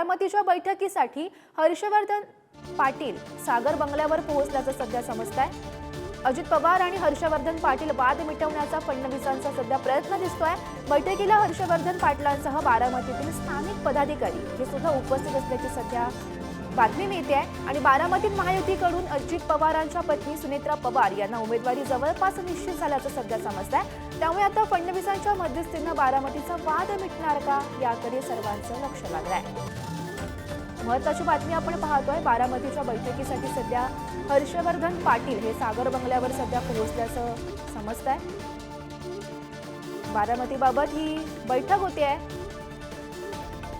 बारामतीच्या बैठकीसाठी हर्षवर्धन पाटील सागर बंगल्यावर पोहोचल्याचं सध्या समजत आहे. अजित पवार आणि हर्षवर्धन पाटील वाद मिटवण्याचा फडणवीसांचा सध्या प्रयत्न दिसतोय. बैठकीला हर्षवर्धन पाटलांसह बारामतीतील स्थानिक पदाधिकारी हे सुद्धा उपस्थित असल्याची सध्या बातमी मिळते आहे. आणि बारामतीत महायुतीकडून अजित पवारांच्या पत्नी सुनेत्रा पवार यांना उमेदवारी जवळपास निश्चित झाल्याचं सध्या समजत आहे. त्यामुळे आता फडणवीसांच्या मध्यस्थीनं बारामतीचा वाद मिटणार का? याकडे सर्वांचं लक्ष लागलं आहे. महत्वाची बातमी आपण पाहतोय. बारामतीच्या बैठकीसाठी सध्या हर्षवर्धन पाटील हे सागर बंगल्यावर सध्या पोहोचल्याचं समजत आहे. बारामतीबाबत ही बैठक होते आहे.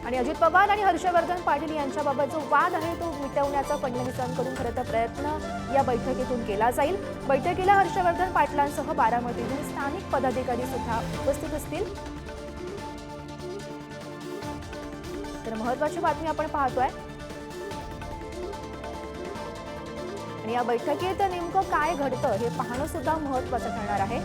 आणि अजित पवार आणि हर्षवर्धन पाटील यांच्याबाबत जो वाद आहे तो मिटवण्याचा फडणवीसांकडून खरं तर प्रयत्न या बैठकीतून केला जाईल. बैठकीला हर्षवर्धन पाटलांसह बारामतीतील स्थानिक पदाधिकारी सुद्धा उपस्थित असतील. तर महत्वाची बातमी आपण पाहतोय. आणि या बैठकीत नेमकं काय घडतं हे पाहणं सुद्धा महत्वाचं ठरणार आहे.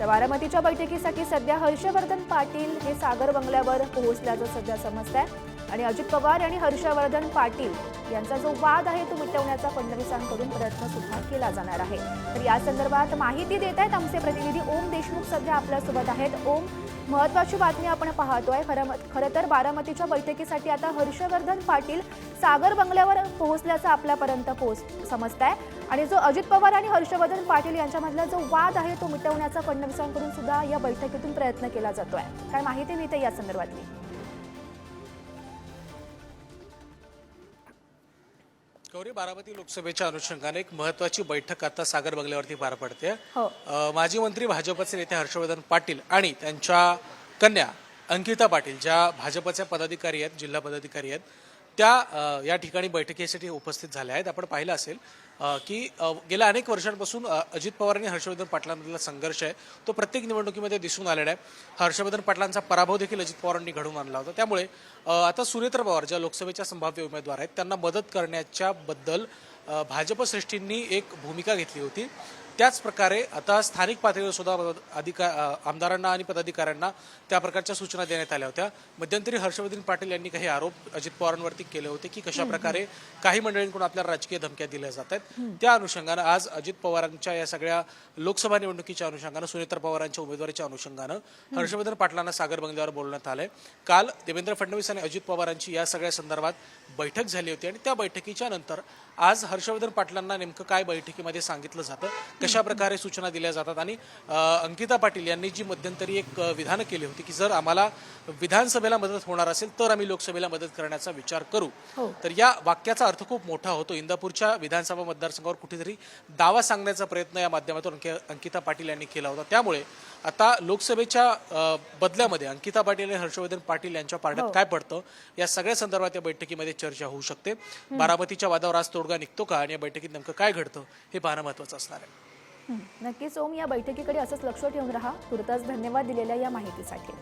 तर बारामतीच्या बैठकीसाठी सध्या हर्षवर्धन पाटील हे सागर बंगल्यावर पोहोचल्याचं सध्या समजत आहे आणि अजित पवार आणि हर्षवर्धन पाटील यांचा जो वाद आहे तो मिटवण्याचा फडणवीसांकडून प्रयत्न सुद्धा केला जाणार आहे. तर या संदर्भात माहिती देत आहेत आमचे प्रतिनिधी ओम देशमुख सध्या आपल्यासोबत आहेत. ओम महत्वाची बातमी आपण पाहतोय. खरं खरं तर बारामतीच्या बैठकीसाठी आता हर्षवर्धन पाटील सागर बंगल्यावर पोहोचल्याचं आपल्यापर्यंत पोहोच समजत आहे आणि जो अजित पवार आणि हर्षवर्धन पाटील यांच्यामधला जो वाद आहे तो मिटवण्याचा फडणवीसांकडून सुद्धा या बैठकीतून प्रयत्न केला जातोय. काय माहिती मिळते या संदर्भातली. गौरी बारामती लोकसभेच्या अनुषंगाने एक महत्वाची बैठक आता सागर बंगल्यावरती पार पडते. हो. माजी मंत्री भाजपचे नेते हर्षवर्धन पाटील आणि त्यांच्या कन्या अंकिता पाटील ज्या भाजपच्या पदाधिकारी आहेत जिल्हा पदाधिकारी आहेत त्या या ठिकाणी बैठकीसाठी उपस्थित झाल्या आहेत. आपण पाहिलं असेल की गेल्या अनेक वर्षांपासून अजित पवार आणि हर्षवर्धन पाटलांमधला संघर्ष आहे. तो प्रत्येक निवडणुकीमध्ये दिसून आलेला आहे. हर्षवर्धन पाटलांचा पराभव देखील अजित पवारांनी घडवून आणला होता. त्यामुळे आता सुरेंद्र पवार ज्या लोकसभेच्या संभाव्य उमेदवार आहेत त्यांना मदत करण्याच्या बद्दल भाजप सृष्टींनी एक भूमिका घेतली होती. त्याच प्रकारे आता स्थानिक पातळीवर सुद्धा अधिका अ, आमदारांना आणि पदाधिकाऱ्यांना त्या प्रकारच्या सूचना देण्यात आल्या होत्या. मध्यंतरी हर्षवर्धन पाटील यांनी काही आरोप अजित पवारांवरती केले होते की कशा प्रकारे काही मंडळींकडून आपल्याला राजकीय धमक्या दिल्या जात आहेत. त्या अनुषंगानं आज अजित पवारांच्या या सगळ्या लोकसभा निवडणुकीच्या अनुषंगानं सुनेत्र पवारांच्या उमेदवारीच्या अनुषंगानं हर्षवर्धन पाटलांना सागर बंगल्यावर बोलवण्यात आलंय. काल देवेंद्र फडणवीस आणि अजित पवारांची या सगळ्या संदर्भात बैठक झाली होती आणि त्या बैठकीच्या नंतर आज हर्षवर्धन पाटलांना नेमकं काय बैठकीमध्ये सांगितलं जातं कशा प्रकारे सूचना दिल्या जातात? आणि अंकिता पाटील यांनी जी मध्यंतरी एक विधानं केली होती की जर आम्हाला विधानसभेला मदत होणार असेल तर आम्ही लोकसभेला मदत करण्याचा विचार करू. हो. तर या वाक्याचा अर्थ खूप मोठा होतो. इंदापूरच्या विधानसभा मतदारसंघावर कुठेतरी दावा सांगण्याचा प्रयत्न या माध्यमातून अंकि- अंकिता पाटील यांनी केला होता. त्यामुळे आता लोकसभेच्या बदल्यामध्ये अंकिता पाटील आणि हर्षवर्धन पाटील यांच्या पारड्यात काय पडतं? या सगळ्या संदर्भात या बैठकीमध्ये चर्चा होऊ शकते. बारामतीच्या वादावर आज तोडगा निघतो का? आणि या बैठकीत नेमकं काय घडतं? हे पाहणं महत्वाचं असणार आहे. हं. नक्कीच ओम या बैठकीकडे असंच लक्ष ठेवून राहा. तुर्तास धन्यवाद दिलेल्या या माहितीसाठी.